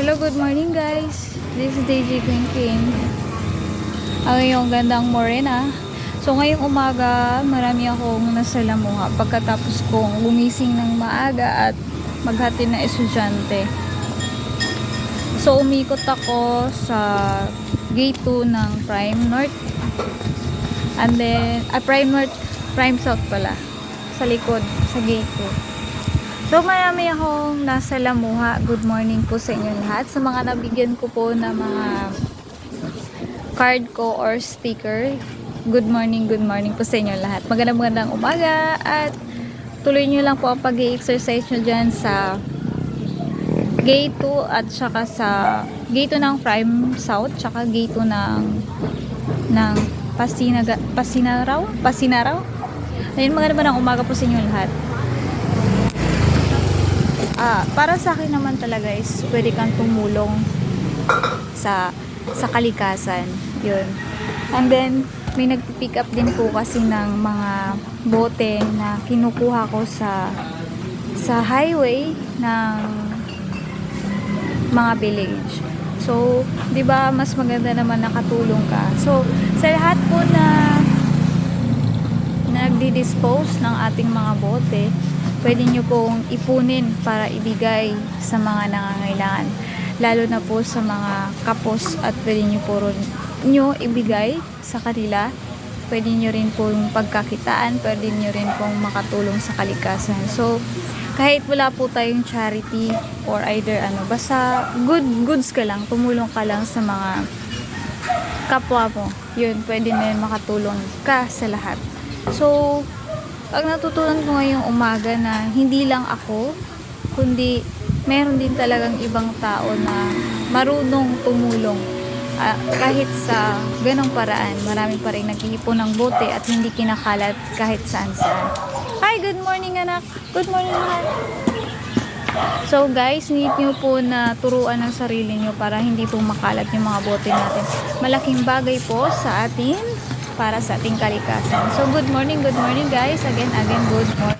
Hello, good morning guys. This is DJ Queen King. Ang iyong gandang morena. So ngayong umaga, marami akong nasalamuha pagkatapos kong gumising ng maaga at maghati na estudyante. So umikot ako sa gate 2 ng Prime North. And then, ah, Prime North, Prime South pala. Sa likod, sa gate 2. So marami akong nasa Lamuha. Good morning po sa inyo lahat. Sa mga nabigyan ko po na mga card ko or sticker. Good morning, good morning po sa inyo lahat. Magandang magandang umaga at tuloy nyo lang po ang pag exercise nyo dyan sa gate 2 at saka sa gate 2 ng Prime South tsaka gate 2 ng ng Pasinaga, Pasinaraw? Pasinaraw? Ayun, magandang magandang umaga po sa inyo lahat. Ah, para sa akin naman talaga is pwede kang tumulong sa sa kalikasan. 'Yun. And then may nagpi-pick up din po kasi ng mga bote na kinukuha ko sa sa highway ng mga village. So, 'di ba mas maganda naman nakatulong ka. So, sa lahat po na nagdi-dispose ng ating mga bote, pwede nyo pong ipunin para ibigay sa mga nangangailangan. Lalo na po sa mga kapos at pwede nyo po rin nyo ibigay sa kanila. Pwede nyo rin pong pagkakitaan, pwede nyo rin pong makatulong sa kalikasan. So, kahit wala po tayong charity or either ano, basta good goods ka lang, tumulong ka lang sa mga kapwa mo. Yun, pwede na makatulong ka sa lahat. So, pag natutunan ko ngayong umaga na hindi lang ako, kundi meron din talagang ibang tao na marunong tumulong. Ah, kahit sa ganong paraan, marami pa rin nag-iipon ng bote at hindi kinakalat kahit saan saan. Hi, good morning anak. Good morning lahat. So guys, need nyo po na turuan ang sarili nyo para hindi po makalat yung mga bote natin. Malaking bagay po sa atin para sa ating kalikasan. So good morning, good morning guys. Again, again, good morning.